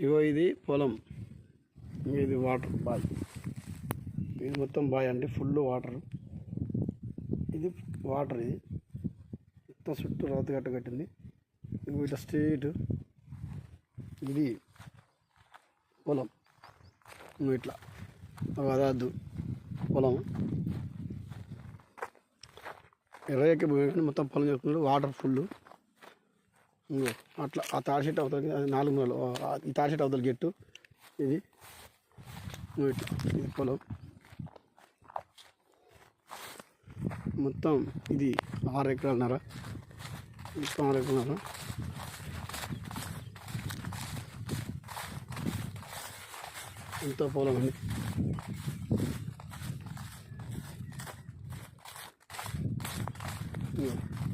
ఇగో ఇది పొలం. ఇది వాటర్ బాయ్. ఇది మొత్తం బాయ్ అండి ఫుల్ వాటర్. ఇది వాటర్ ఇది. మొత్తం చుట్టూ రాతి గట్ట కట్టింది. ఇగో ఇట్లా స్ట్రీట్. ఇది పొలం. ఇగో ఇట్లా. అదాదు పొలం. ఇరవై పోయి మొత్తం పొలం చేసుకున్నాడు వాటర్ ఫుల్ ఇంకో అట్లా ఆ తాడి చెట్టు అవతలకి అది నాలుగు నెలలు ఈ తాడి చెట్టు అవతల గెట్టు ఇది ఇది పొలం మొత్తం ఇది ఆరు ఎకరాలన్నర మొత్తం ఆరు ఎకరాలన్నర ఎంతో పొలం అండి Yeah.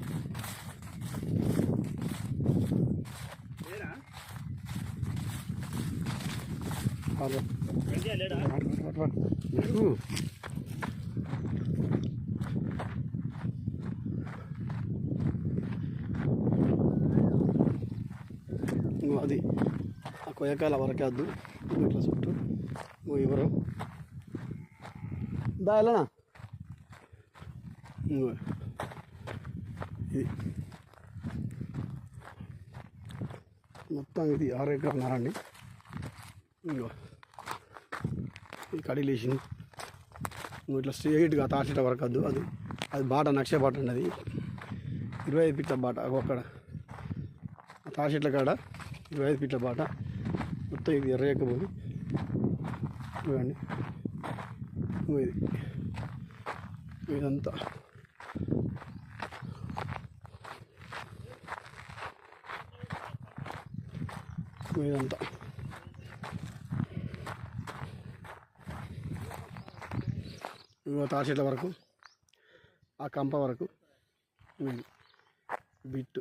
అది. ఆ కొయ్యకాయల వరకే వద్దు. ఇట్లా చుట్టూ. నువ్వు ఎవరు? దా వెళ్ళనా? ఇది. మొత్తం ఇది ఆరు ఎకరాలు అండి ఇంకో కడిగి లేచింది ఇట్లా స్ట్రేట్గా తాసేట వరకు వద్దు అది అది బాట నక్షే బాట అండి అది ఇరవై ఐదు ఫీట్ల బాట అగో అక్కడ. ఆ తాసేట్ల కాడ ఇరవై ఐదు ఫీట్ల బాట. మొత్తం ఇది ఎర్రయకపోయి చూడండి. ఇది. ఇదంతా. ఇదంతా. ఇంకో తాచెట్ల వరకు ఆ కంప వరకు బిట్టు.